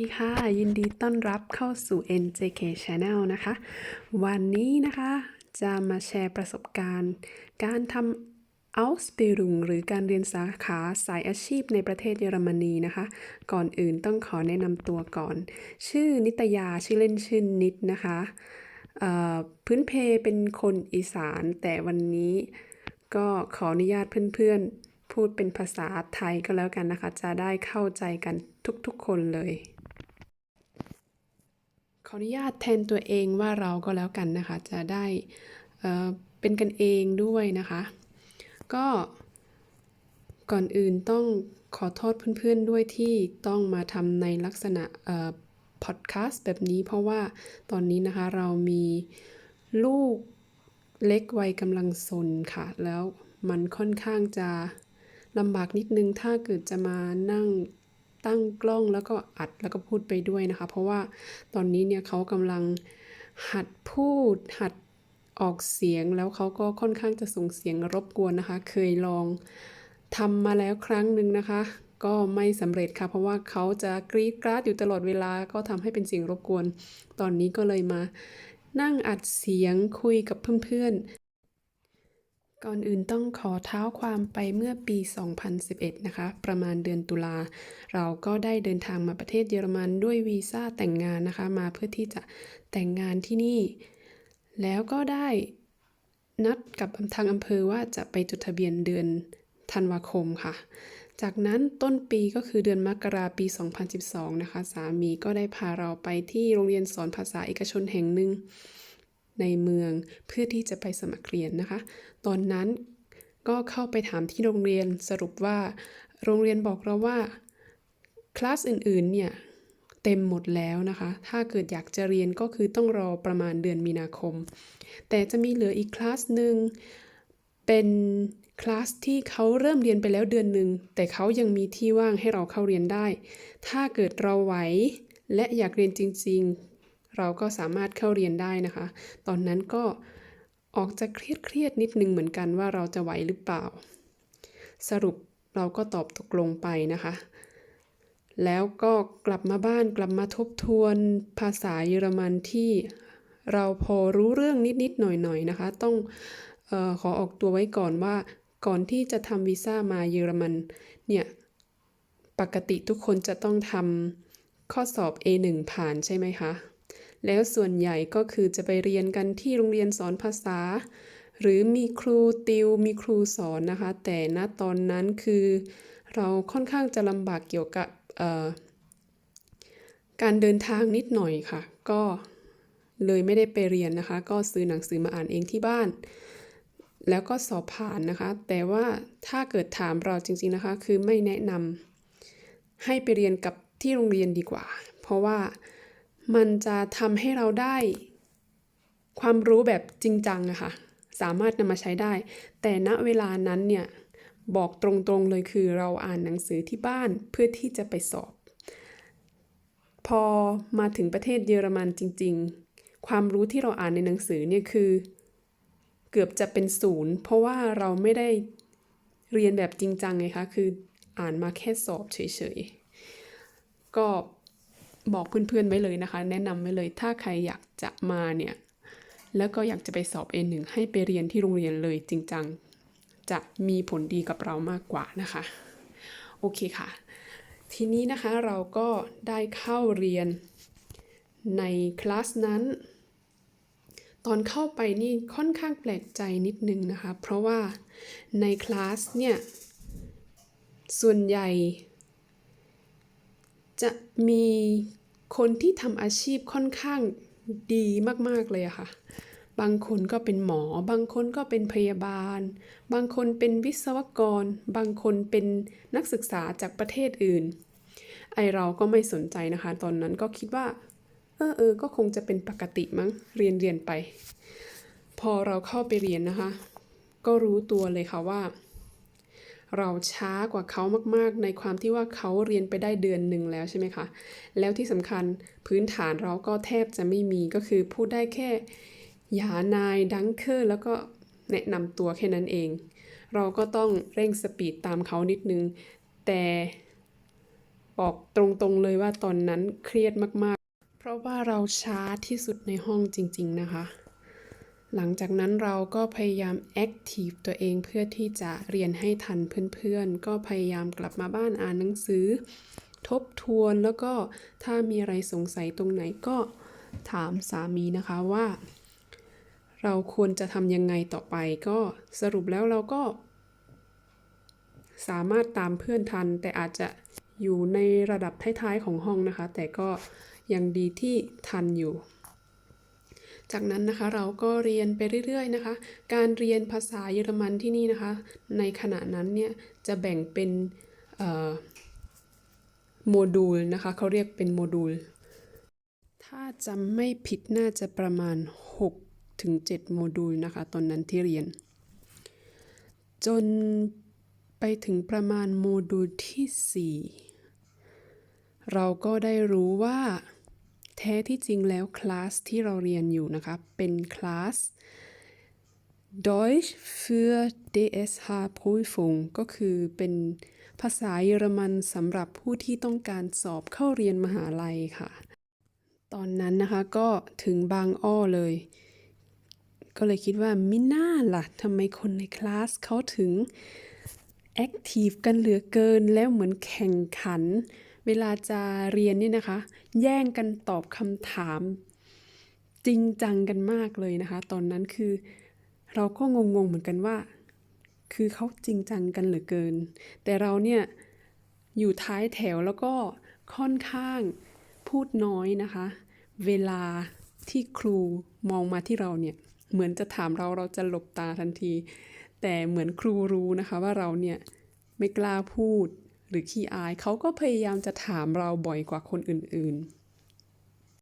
วัสดีค่ะ ยินดีต้อนรับเข้าสู่ NJK Channel นะคะ วันนี้นะคะจะมาแชร์ประสบการณ์ การทำ Ausbildung หรือการเรียนสาขาสายอาชีพในประเทศเยอรมนีนะคะ ก่อนอื่นต้องขอแนะนำตัวก่อน ชื่อนิตยาชื่อเล่นชื่อนิดนะคะพื้นเพเป็นคนอีสาน แต่วันนี้ก็ขออนุญาตเพื่อนๆพูดเป็นภาษาไทยก็แล้วกันนะคะ จะได้เข้าใจกันทุกๆคนเลย ขออนุญาตแทนตัวเองว่าเราก็แล้วกันนะคะ จะได้เอ่อเป็นกันเองด้วยนะคะ ก็ก่อนอื่นต้องขอโทษเพื่อนๆด้วยที่ต้องมาทำในลักษณะพอดแคสต์แบบนี้เพราะว่าตอนนี้นะคะเรามีลูกเล็กวัยกำลังซนค่ะ แล้วมันค่อนข้างจะลำบากนิดนึงถ้าเกิดจะมานั่ง ตั้งกล้องแล้วก็อัดแล้วก็พูดไปด้วยนะคะ เพราะว่าตอนนี้เนี่ยเขากำลังหัดพูดหัดออกเสียงแล้วเขาก็ค่อนข้างจะส่งเสียงรบกวนนะคะ เคยลองทำมาแล้วครั้งหนึ่งนะคะ ก็ไม่สำเร็จค่ะ เพราะว่าเขาจะกรีดกราดอยู่ตลอดเวลาก็ทำให้เป็นเสียงรบกวน ตอนนี้ก็เลยมานั่งอัดเสียงคุยกับเพื่อน ก่อนอื่นต้องขอเท้าความไปเมื่อปี 2011 นะคะ ประมาณเดือนตุลา เราก็ได้เดินทางมาประเทศเยอรมันด้วยวีซ่าแต่งงานนะคะ มาเพื่อที่จะแต่งงานที่นี่ แล้วก็ได้นัดกับทางอำเภอว่าจะไปจดทะเบียนเดือนธันวาคมค่ะ จากนั้นต้นปีก็คือเดือนมกราปี 2012 นะคะ สามีก็ได้พาเราไปที่โรงเรียนสอนภาษาเอกชนแห่งหนึ่ง ในเมืองเพื่อที่จะไปสมัครเรียนนะคะ ตอนนั้นก็เข้าไปถามที่โรงเรียนสรุปว่า โรงเรียนบอกเราว่าคลาสอื่นๆเนี่ยเต็มหมดแล้วนะคะ ถ้าเกิดอยากจะเรียนก็คือต้องรอประมาณเดือนมีนาคม แต่จะมีเหลืออีกคลาสหนึ่งเป็นคลาสที่เขาเริ่มเรียนไปแล้วเดือนหนึ่งแต่เขายังมีที่ว่างให้เราเข้าเรียนได้ ถ้าเกิดเราไหวและอยากเรียนจริง ๆ เราก็สามารถเข้าเรียนได้นะคะ ตอนนั้นก็ออกจะเครียดเครียดๆนิดนึงเหมือนกันว่าเราจะไหวหรือเปล่า สรุปเราก็ตอบตกลงไปนะคะ แล้วก็กลับมาบ้านกลับมาทบทวนภาษาเยอรมันที่เราพอรู้เรื่องนิดๆหน่อยๆนะคะ ต้องออขอออกตัวไว้ก่อนว่าก่อนที่จะทำวีซ่ามาเยอรมันเนี่ยปกติทุกคนจะต้องทำข้อสอบ A1 ผ่านใช่ไหมคะ แล้วส่วนใหญ่ก็คือจะไปเรียนกันที่โรงเรียนสอนภาษา หรือมีครูติวมีครูสอนนะคะ แต่ณตอนนั้นคือเราค่อนข้างจะลำบากเกี่ยวกับการเดินทางนิดหน่อยค่ะ ก็เลยไม่ได้ไปเรียนนะคะ ก็ซื้อหนังสือมาอ่านเองที่บ้าน แล้วก็สอบผ่านนะคะ แต่ว่าถ้าเกิดถามเราจริง ๆนะคะ คือไม่แนะนำให้ไปเรียนกับที่โรงเรียนดีกว่า เพราะว่า มันจะทำให้เราได้ ความรู้แบบจริงจังอะค่ะ สามารถนำมาใช้ได้ แต่ณเวลานั้นเนี่ย บอกตรงๆเลยคือเราอ่านหนังสือที่บ้านเพื่อที่จะไปสอบ พอมาถึงประเทศเยอรมันจริง ๆ ความรู้ที่เราอ่านในหนังสือเนี่ยคือ เกือบจะเป็นศูนย์ เพราะว่าเราไม่ได้เรียนแบบจริงจังไงคะ คืออ่านมาแค่สอบเฉยๆ ก็ บอกเพื่อนๆไว้เลยนะคะ แนะนำไว้เลยถ้าใครอยากจะมาเนี่ย แล้วก็อยากจะไปสอบ A1 ให้ไปเรียนที่โรงเรียนเลยจริงจังจะมีผลดีกับเรามากกว่านะคะ โอเคค่ะ ทีนี้นะคะเราก็ได้เข้าเรียนในคลาสนั้น ตอนเข้าไปนี่ค่อนข้างแปลกใจนิดนึงนะคะ เพราะว่าในคลาสเนี่ย ส่วนใหญ่ จะมีคนที่ทำอาชีพค่อนข้างดีมากๆเลยค่ะ บางคนก็เป็นหมอ บางคนก็เป็นพยาบาล บางคนเป็นวิศวกร บางคนเป็นนักศึกษาจากประเทศอื่น ไอเราก็ไม่สนใจนะคะ ตอนนั้นก็คิดว่า เออเออก็คงจะเป็นปกติมั้ง เรียนเรียนไป พอเราเข้าไปเรียนนะคะ ก็รู้ตัวเลยค่ะว่า เราช้ากว่าเขามากๆ ในความที่ว่าเขาเรียนไปได้เดือนหนึ่งแล้วใช่ไหมคะ แล้วที่สำคัญพื้นฐานเราก็แทบจะไม่มีก็คือพูดได้แค่หยานายดังเคอร์แล้วก็แนะนำตัวแค่นั้นเอง เราก็ต้องเร่งสปีดตามเขานิดนึง แต่บอกตรงๆเลยว่าตอนนั้นเครียดมากๆ เพราะว่าเราช้าที่สุดในห้องจริง ๆ นะคะ หลังจากนั้นเราก็พยายามแอคทีฟตัวเองเพื่อที่จะเรียนให้ทันเพื่อนๆ ก็พยายามกลับมาบ้านอ่านหนังสือ ทบทวนแล้วก็ถ้ามีอะไรสงสัยตรงไหนก็ถามสามีนะคะว่า เราควรจะทำยังไงต่อไป ก็สรุปแล้วเราก็ สามารถตามเพื่อนทัน แต่อาจจะอยู่ในระดับท้ายๆของห้องนะคะ แต่ก็ยังดีที่ทันอยู่ จากนั้นนะคะเราก็เรียนไปเรื่อยๆนะคะ การเรียนภาษาเยอรมันที่นี่นะคะ ในขณะนั้นเนี่ยจะแบ่งเป็นโมดูลนะคะเขาเรียกเป็นโมดูล ถ้าจำไม่ผิดน่าจะประมาณ 6 ถึง 7 โมดูลนะคะ ตอนนั้นที่เรียน จนไปถึงประมาณโมดูลที่ 4 เราก็ได้รู้ว่า แท้ที่จริงแล้วคลาสที่เราเรียนอยู่นะคะ เป็นคลาส Deutsch für DSH Prüfung ก็คือเป็นภาษาเยอรมันสำหรับผู้ที่ต้องการสอบเข้าเรียนมหาลัยค่ะ ตอนนั้นนะคะก็ถึงบางอ้อเลย ก็เลยคิดว่ามิน่าล่ะทำไมคนในคลาสเขาถึงแอคทีฟกันเหลือเกินแล้วเหมือนแข่งขัน เวลาจะเรียนนี่นะคะ แย่งกันตอบคำถาม จริงจังกันมากเลยนะคะ ตอนนั้นคือเราก็งงๆเหมือนกันว่า คือเขาจริงจังกันเหลือเกิน แต่เราเนี่ยอยู่ท้ายแถวแล้วก็ค่อนข้างพูดน้อยนะคะ เวลาที่ครูมองมาที่เราเนี่ย เหมือนจะถามเราเราจะหลบตาทันที แต่เหมือนครูรู้นะคะว่าเราเนี่ยไม่กล้าพูด หรือขี้อายเขาก็พยายามจะถามเราบ่อยกว่าคนอื่น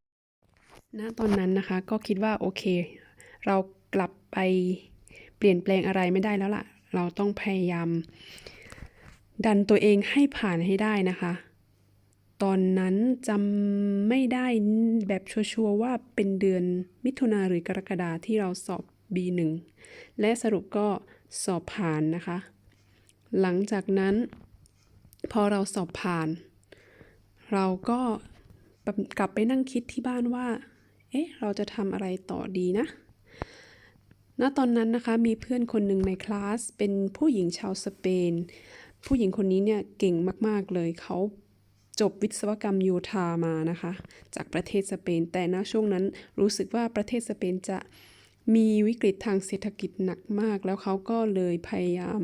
ๆณตอนนั้นนะคะก็คิดว่าโอเค เรากลับไปเปลี่ยนแปลงอะไรไม่ได้แล้วล่ะ เราต้องพยายาม ดันตัวเองให้ผ่านให้ได้นะคะ ตอนนั้นจำไม่ได้แบบชัวร์ว่าเป็นเดือนมิถุนาหรือกรกฎาที่เราสอบ B1 และสรุปก็สอบผ่านนะคะ หลังจากนั้น พอเราสอบผ่าน เราก็กลับไปนั่งคิดที่บ้านว่า เอ๊ะ เราจะทำอะไรต่อดีนะ ณ ตอนนั้นนะคะมีเพื่อนคนหนึ่งในคลาสเป็นผู้หญิงชาวสเปน ผู้หญิงคนนี้เนี่ยเก่งมาก ๆ เลยเขาจบวิศวกรรมโยธามานะคะ จากประเทศสเปน แต่ณช่วงนั้นรู้สึกว่าประเทศสเปนจะมีวิกฤตทางเศรษฐกิจหนักมาก แล้วเขาก็เลยพยายาม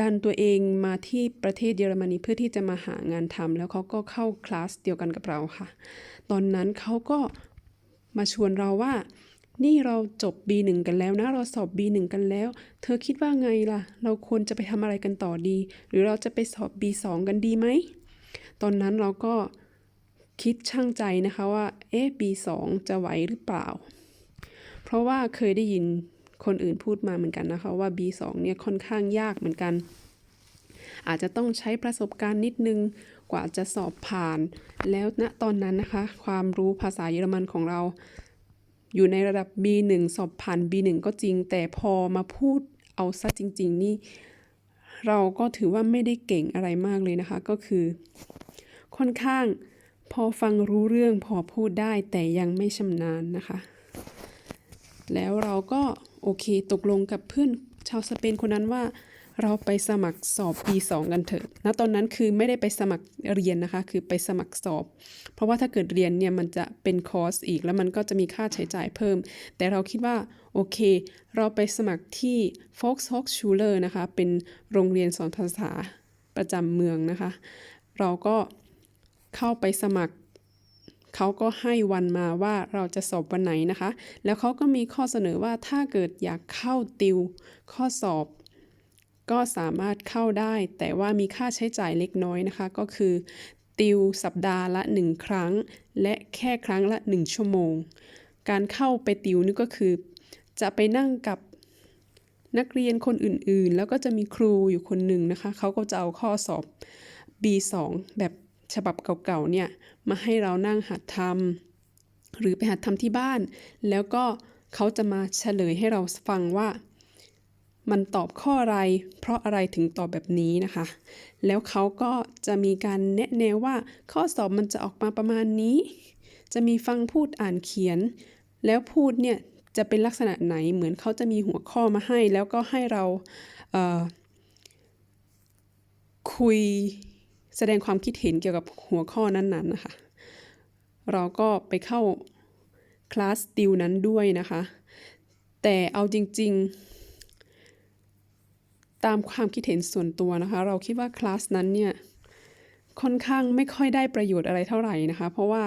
ดันตัวเองมาที่ประเทศเยอรมนีเพื่อที่จะมาหางานทำแล้วเขาก็เข้าคลาสเดียวกันกับเราค่ะ ตอนนั้นเขาก็มาชวนเราว่า นี่เราจบ B1 กันแล้วนะ เราสอบ B1 กันแล้ว เธอคิดว่าไงล่ะ เราควรจะไปทำอะไรกันต่อดี หรือเราจะไปสอบ B2 กันดีไหม ตอนนั้นเราก็คิดช่างใจนะคะว่า เอ๊ะ B2 จะไหวหรือเปล่า เพราะว่าเคยได้ยิน คนอื่นพูดมาเหมือนกันนะคะว่า B2 เนี่ยค่อนข้างยากเหมือนกัน อาจจะต้องใช้ประสบการณ์นิดนึงกว่าจะสอบผ่าน แล้วณตอนนั้นนะคะ ความรู้ภาษาเยอรมันของเรา อยู่ในระดับ B1 สอบผ่าน B1 ก็จริง แต่พอมาพูดเอาซะจริง ๆ นี่เราก็ถือว่าไม่ได้เก่งอะไรมากเลยนะคะ ก็คือ ค่อนข้างพอฟังรู้เรื่องพอพูดได้แต่ยังไม่ชำนาญนะคะ แล้วเราก็ โอเค ตกลงกับเพื่อนชาวสเปนคนนั้นว่า เราไปสมัครสอบ B2 กันเถอะณตอนนั้นคือไม่ได้ไปสมัครเรียนนะคะ คือไปสมัครสอบ เพราะว่าถ้าเกิดเรียนเนี่ยมันจะเป็นคอร์สอีกแล้วมันก็จะมีค่าใช้จ่ายเพิ่ม แต่เราคิดว่าโอเค เราไปสมัครที่ Volkshochschule นะคะ เป็นโรงเรียนสอนภาษาประจำเมืองนะคะ เราก็เข้าไปสมัคร เขาก็ให้วันมาว่าเราจะสอบวันไหนนะคะ แล้วเขาก็มีข้อเสนอว่าถ้าเกิดอยากเข้าติว ข้อสอบ ก็สามารถเข้าได้ แต่ว่ามีค่าใช้จ่ายเล็กน้อยนะคะ ก็คือ ติวสัปดาห์ละ 1 ครั้ง และแค่ครั้งละ 1 ชั่วโมง การเข้าไปติวนี่ก็คือ จะไปนั่งกับนักเรียนคนอื่นๆ แล้วก็จะมีครูอยู่คนหนึ่งนะคะ เขาก็จะเอาข้อสอบ B2 แบบ ฉบับเก่าๆเนี่ยมาให้เรานั่งหัดทำหรือไปหัดทำที่บ้าน แล้วก็เขาจะมาเฉลยให้เราฟังว่า มันตอบข้ออะไร เพราะอะไรถึงตอบแบบนี้นะคะ แล้วเขาก็จะมีการแนะแนวว่า ข้อสอบมันจะออกมาประมาณนี้ จะมีฟังพูดอ่านเขียน แล้วพูดเนี่ยจะเป็นลักษณะไหนเหมือนเขาจะมีหัวข้อมาให้ แล้วก็ให้เราเคุย แสดงความคิดเห็นเกี่ยวกับหัวข้อนั้นๆนะคะ เราก็ไปเข้าคลาสติวนั้นด้วยนะคะ แต่เอาจริง ๆ ตามความคิดเห็นส่วนตัวนะคะ เราคิดว่าคลาสนั้นเนี่ยค่อนข้างไม่ค่อยได้ประโยชน์อะไรเท่าไหร่นะคะ เพราะว่า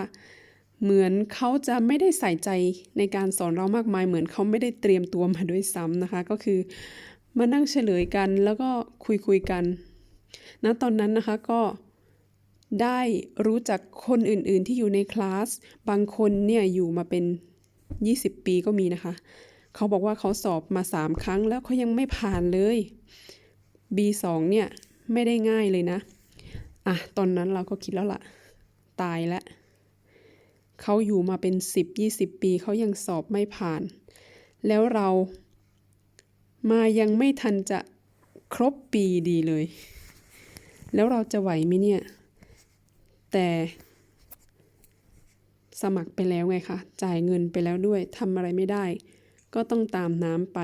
เหมือนเขาจะไม่ได้ใส่ใจในการสอนเรามากมาย เหมือนเขาไม่ได้เตรียมตัวมาด้วยซ้ำนะคะ ก็คือมานั่งเฉลยกันแล้วก็คุยคุยๆกัน ณตอนนั้นนะคะก็ได้รู้จักคนอื่นๆที่อยู่ในคลาส บางคนเนี่ยอยู่มาเป็น 20 ปีก็มีนะคะ เขาบอกว่าเขาสอบมา 3 ครั้งแล้วเขายังไม่ผ่านเลย B2 เนี่ยไม่ได้ง่ายเลยนะ อะ ตอนนั้นเราก็คิดแล้วล่ะ ตายแล้วเขาอยู่มาเป็น 10-20 ปีเขายังสอบไม่ผ่าน แล้วเรามายังไม่ทันจะครบปีดีเลย แล้วเราจะไหวไหมเนี่ย แต่สมัครไปแล้วไงคะ จ่ายเงินไปแล้วด้วยทำอะไรไม่ได้ ก็ต้องตามน้ำไป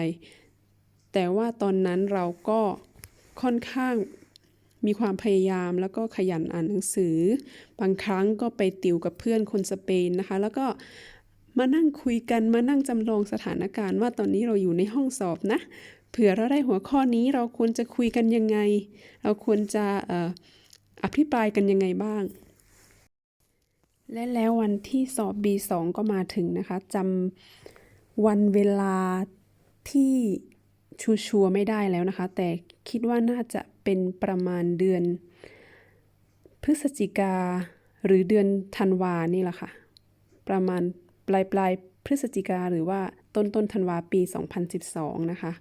แต่ว่าตอนนั้นเราก็ค่อนข้างมีความพยายามแล้วก็ขยันอ่านหนังสือ บางครั้งก็ไปติวกับเพื่อนคนสเปนนะคะ แล้วก็มานั่งคุยกันมานั่งจำลองสถานการณ์ว่าตอนนี้เราอยู่ในห้องสอบนะ เผื่อเราได้หัวข้อนี้เราควรจะคุยกันยังไง เราควรจะอภิปรายกันยังไงบ้าง และแล้ววันที่สอบ B2 ก็มาถึงนะคะจำวันเวลาที่ชัวร์ไม่ได้แล้วนะคะ แต่คิดว่าน่าจะเป็นประมาณเดือน พฤศจิกาหรือเดือนธันวานี่แหละค่ะ ประมาณปลายปลายพฤศจิกาหรือว่าต้นต้นธันวาปี 2012 นะคะ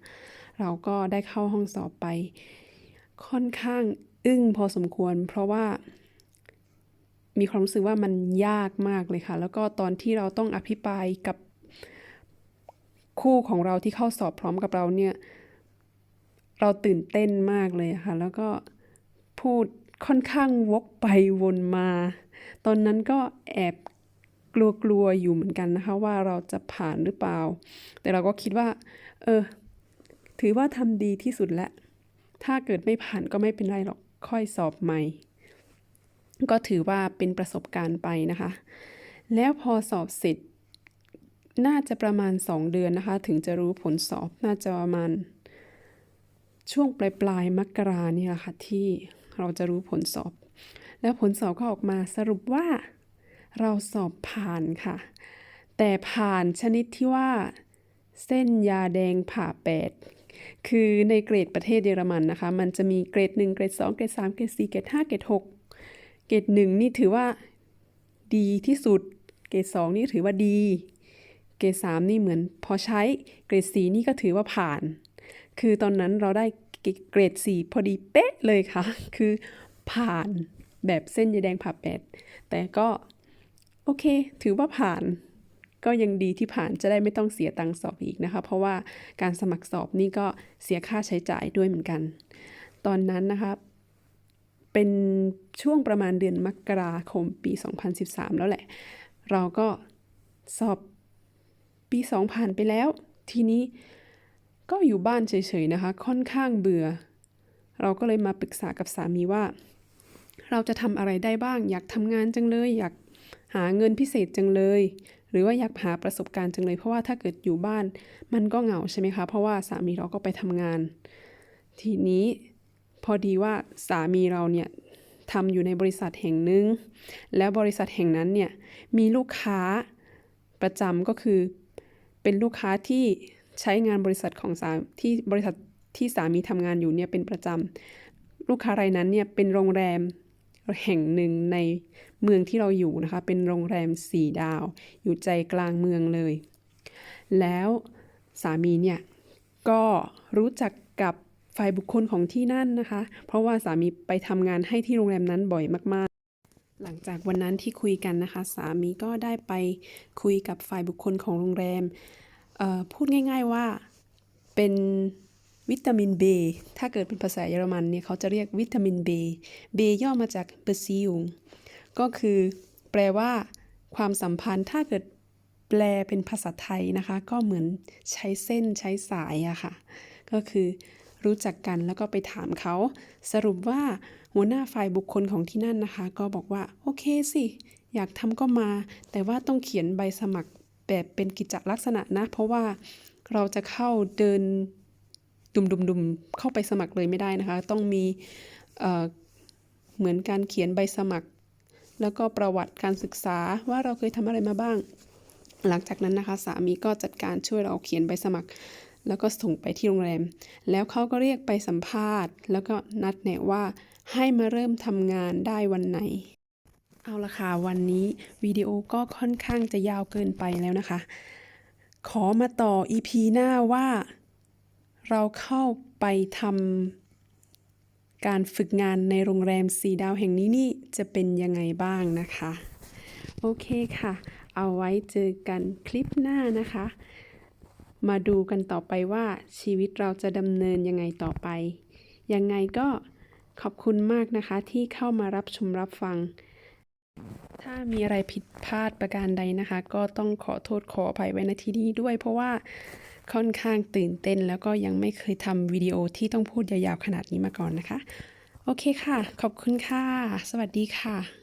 เราก็ได้เข้าห้องสอบไป ค่อนข้างอึ้งพอสมควร เพราะว่า มีความรู้สึกว่ามันยากมากเลยค่ะ แล้วก็ตอนที่เราต้องอภิปรายกับคู่ของเราที่เข้าสอบพร้อมกับเราเนี่ย เราตื่นเต้นมากเลยค่ะ แล้วก็พูดค่อนข้างวกไปวนมา ตอนนั้นก็แอบกลัวๆอยู่เหมือนกันนะคะ ว่าเราจะผ่านหรือเปล่า แต่เราก็คิดว่า เออ ถือว่าทำดีที่สุดแล้ว ถ้าเกิดไม่ผ่านก็ไม่เป็นไรหรอก ค่อยสอบใหม่ ก็ถือว่าเป็นประสบการณ์ไปนะคะ แล้วพอสอบเสร็จ น่าจะประมาณ 2 เดือนนะคะ ถึงจะรู้ผลสอบ น่าจะประมาณ ช่วงปลายปลายมกราเนี่ยแหละค่ะที่เราจะรู้ผลสอบ แล้วผลสอบก็ออกมาสรุปว่าเราสอบผ่านค่ะ แต่ผ่านชนิดที่ว่าเส้นยาแดงผ่าแปด คือในเกรดประเทศเยอรมันนะคะ มันจะมีเกรด 1 เกรด 2 เกรด 3 เกรด 4 เกรด 5 เกรด 6 เกรด 1 นี่ถือว่าดีที่สุด เกรด 2 นี่ถือว่าดี เกรด 3 นี่เหมือนพอใช้ เกรด 4 นี่ก็ถือว่าผ่าน คือตอนนั้นเราได้เกรด 4 พอดีเป๊ะเลยค่ะ คือผ่านแบบเส้นยาแดงผ่าแปด แต่ก็โอเค ถือว่าผ่าน ก็ยังดีที่ผ่านจะได้ไม่ต้องเสียตังค์สอบอีกนะคะ เพราะว่าการสมัครสอบนี่ก็เสียค่าใช้จ่ายด้วยเหมือนกัน ตอนนั้นนะคะเป็นช่วงประมาณเดือนมกราคมปี 2013 แล้วแหละ เราก็สอบปี 2 ผ่านไปแล้ว ทีนี้ก็อยู่บ้านเฉยๆนะคะ ค่อนข้างเบื่อ เราก็เลยมาปรึกษากับสามีว่า เราจะทำอะไรได้บ้าง อยากทำงานจังเลย อยากหาเงินพิเศษจังเลย หรือว่าอยากหาประสบการณ์จังเลยเพราะว่าถ้าเกิดอยู่บ้าน มันก็เหงาใช่ไหมคะ เพราะว่าสามีเราก็ไปทำงาน ทีนี้พอดีว่าสามีเราเนี่ยทำอยู่ในบริษัทแห่งหนึ่งแล้วบริษัทแห่งนั้นเนี่ยมีลูกค้าประจำก็คือ เป็นลูกค้าที่ใช้งานบริษัทของสาที่บริษัทที่สามีทำงานอยู่เนี่ยเป็นประจำลูกค้ารายนั้นเนี่ยเป็นโรงแรม แห่งหนึ่งในเมืองที่เราอยู่นะคะ เป็นโรงแรมสี่ดาว อยู่ใจกลางเมืองเลย แล้วสามีเนี่ยก็รู้จักกับฝ่ายบุคคลของที่นั่นนะคะ เพราะว่าสามีไปทำงานให้ที่โรงแรมนั้นบ่อยมากๆหลังจากวันนั้นที่คุยกันนะคะ สามีก็ได้ไปคุยกับฝ่ายบุคคลของโรงแรมพูดง่าย ๆว่าเป็น วิตามิน B ถ้าเกิดเป็นภาษาเยอรมันเนี่ยเขาจะเรียกวิตามิน B B ย่อมาจาก Beziehung ก็คือแปลว่า ความสัมพันธ์ถ้าเกิดแปลเป็นภาษาไทยนะคะ ก็เหมือนใช้เส้นใช้สายอะค่ะ ก็คือรู้จักกันแล้วก็ไปถามเขา สรุปว่าหัวหน้าฝ่ายบุคคลของที่นั่นนะคะ ก็บอกว่า โอเคสิ อยากทำก็มา แต่ว่าต้องเขียนใบสมัครแบบเป็นกิจลักษณะนะ เพราะว่าเราจะเข้าเดิน ดุมๆเข้าไปสมัครเลยไม่ได้นะคะ ต้องมีเเหมือนการเขียนใบสมัคร แล้วก็ประวัติการศึกษาว่าเราเคยทำอะไรมาบ้าง หลังจากนั้นนะคะ สามีก็จัดการช่วยเราเขียนใบสมัคร แล้วก็ส่งไปที่โรงแรม แล้วเขาก็เรียกไปสัมภาษณ์ แล้วก็นัดแนะว่าให้มาเริ่มทำงานได้วันไหนเอาละค่ะ วันนี้วิดีโอก็ค่อนข้างจะยาวเกินไปแล้วนะคะ ขอมาต่อ EP หน้าว่า เราเข้าไปทำการฝึกงานในโรงแรมสีดาวแห่งนี้นี่จะเป็นยังไงบ้างนะคะ โอเคค่ะ เอาไว้เจอกันคลิปหน้านะคะ มาดูกันต่อไปว่าชีวิตเราจะดำเนินยังไงต่อไป ยังไงก็ขอบคุณมากนะคะที่เข้ามารับชมรับฟัง ถ้ามีอะไรผิดพลาดประการใดนะคะ ก็ต้องขอโทษขออภัยไว้ณที่นี้ด้วยเพราะว่า ค่อนข้างตื่นเต้น แล้วก็ยังไม่เคยทำวิดีโอที่ต้องพูดยาวๆขนาดนี้มาก่อนนะคะ โอเคค่ะ ขอบคุณค่ะ สวัสดีค่ะ